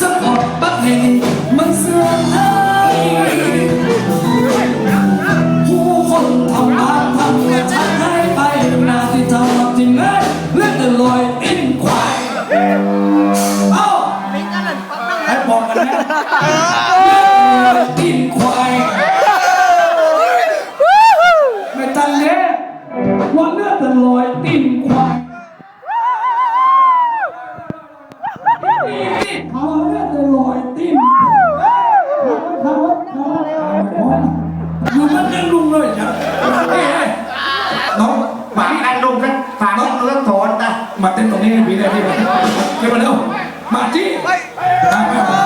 giấc họp bắc ngày mây dương อยู่มันยังลุงเลยจ้ะเอ้ยเอ้ยน้องฝากกันลุงสักฝากกันลุงสักโถนจ้ะมาเต้นตรงนี้ให้พี่ได้พี่มาเร็วมาเร็วมาจี้มามา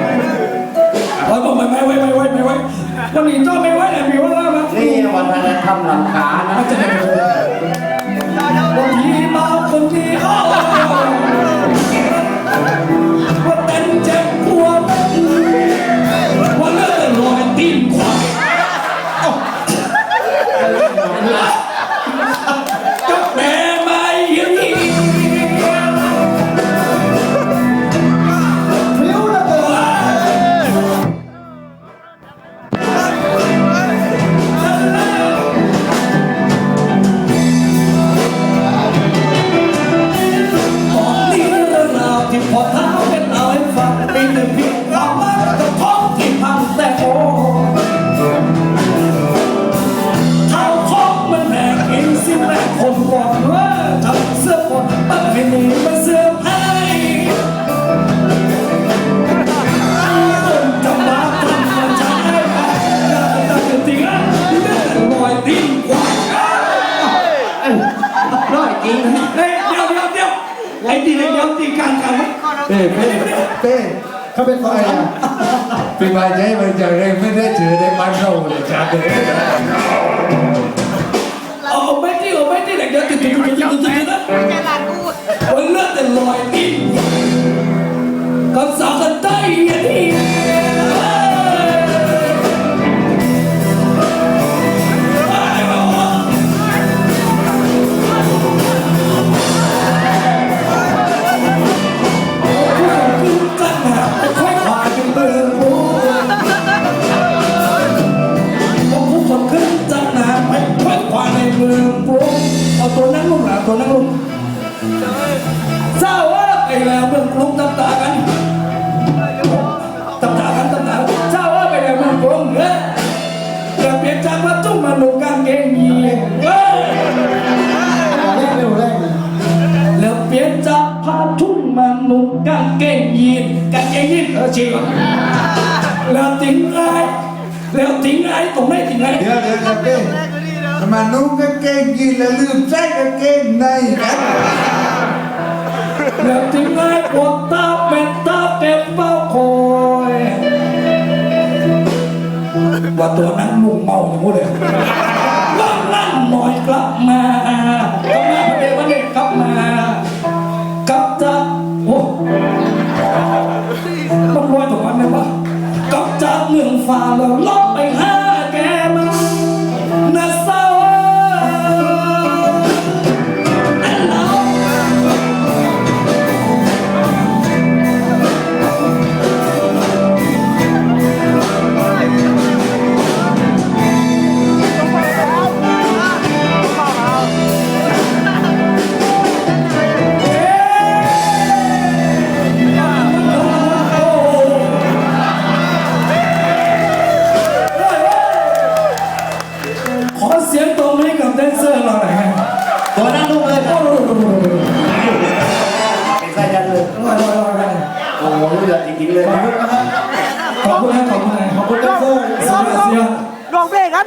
ไม่ไม่ไว้ไม่ไว้ไม่ไว้วันนี้เจ้าไม่ไว้เลยมีว่ามานี่วัฒนธรรมหลังขานะอาจารย์ ลอยตีนกว่าร้อยจริงเฮ้ยเดี๋ยวเดี๋ยวเดี๋ยวไอ้ตีเดี๋ยวตีการกันเป้เป้เป้เขาเป็นใครอะเป็นบายใจมันจะเร่งไม่ได้เจอได้บ้านเราเลยจ้าเด็กเอาไม่ตีเอาไม่ตีเดี๋ยวติดติดติดติดติดนะวันเลือดแต่ลอยตีนกันสาวกันได้ยังไง ผ่านในเมืองโปรเอาตัวนั่งลงหนาตัวนั่งลงเศร้าว่าไอ้แล้วเมืองกรุงตำตากันตำตากันตำตาเศร้าว่าไปแล้วเมืองกรุงเฮ้ยเกิดเปลี่ยนจากมาตุ้มมาหนุกางเกงยีเฮ้ยแรกเร็วแรกเลยแล้วเปลี่ยนจากผ้าทุ่งมาหนุ่งกางเกงยีนกางเกงยีนเออจริงแล้วทิ้งไอ้แล้วทิ้งไอ้ตรงไหนทิ้งไอ้เดี๋ยวเดี๋ยวจะเป้ มานุ่งกางเกงยีนแล้วลืมใส่กางเกงในกันแล้วทิ้งไอ้ปวดตาเป็นตาเก็บเฝ้าคอยว่าตัวนั้นลุงเมาอย่างงู้เลยว่านั่นหน่อยกลับมากลับมาเดี๋ยววันนี้กลับมากลับจากโอ้ต้องรวยตรงนั้นเลยวะกลับจากเมืองฟ้าแล้วลบ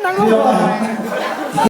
ขอ